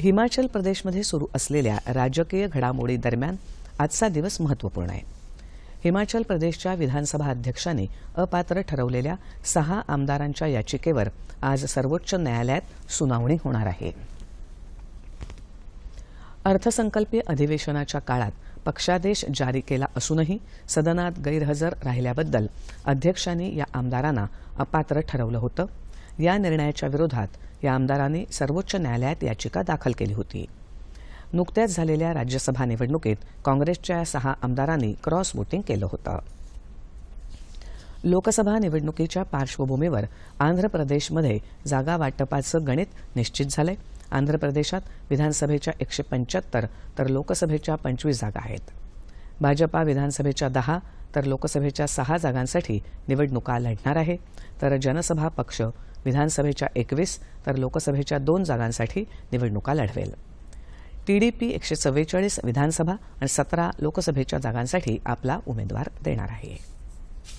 हिमाचल प्रदेशमध्ये सुरू असलेल्या राजकीय घडामोडी दरम्यान आजचा दिवस महत्त्वपूर्ण आहे. हिमाचल प्रदेशच्या विधानसभा अध्यक्षांनी अपात्र ठरवलेल्या सहा आमदारांच्या याचिकेवर आज सर्वोच्च न्यायालयात सुनावणी होणार आहे. अर्थसंकल्पीय अधिवेशनाच्या काळात पक्षादेश जारी केला असूनही सदनात गैरहजर राहिल्याबद्दल अध्यक्षांनी या आमदारांना अपात्र ठरवलं होतं. या निर्णयाच्या विरोधात या आमदारांनी सर्वोच्च न्यायालयात याचिका दाखल केली होती. नुकत्याच झालेल्या राज्यसभा निवडणुकीत काँग्रेसच्या सहा आमदारांनी क्रॉस वोटिंग केलं होतं. लोकसभा निवडणुकीच्या पार्श्वभूमीवर आंध्र प्रदेशमध्ये जागा वाटपाचं गणित निश्चित झालंय. आंध्र प्रदेशात विधानसभेच्या एकशे पंच्याहत्तर तर लोकसभेच्या पंचवीस जागा आहेत. भाजपा विधानसभेच्या दहा तर लोकसभेच्या सहा जागांसाठी निवडणुका लढणार आहे. तर जनसभा पक्ष विधानसभेच्या एकवीस तर लोकसभेच्या दोन जागांसाठी निवडणुका लढवेल. टीडीपी एकशे चव्वेचाळीस विधानसभा आणि सतरा लोकसभेच्या जागांसाठी आपला उमेदवार देणार आहे.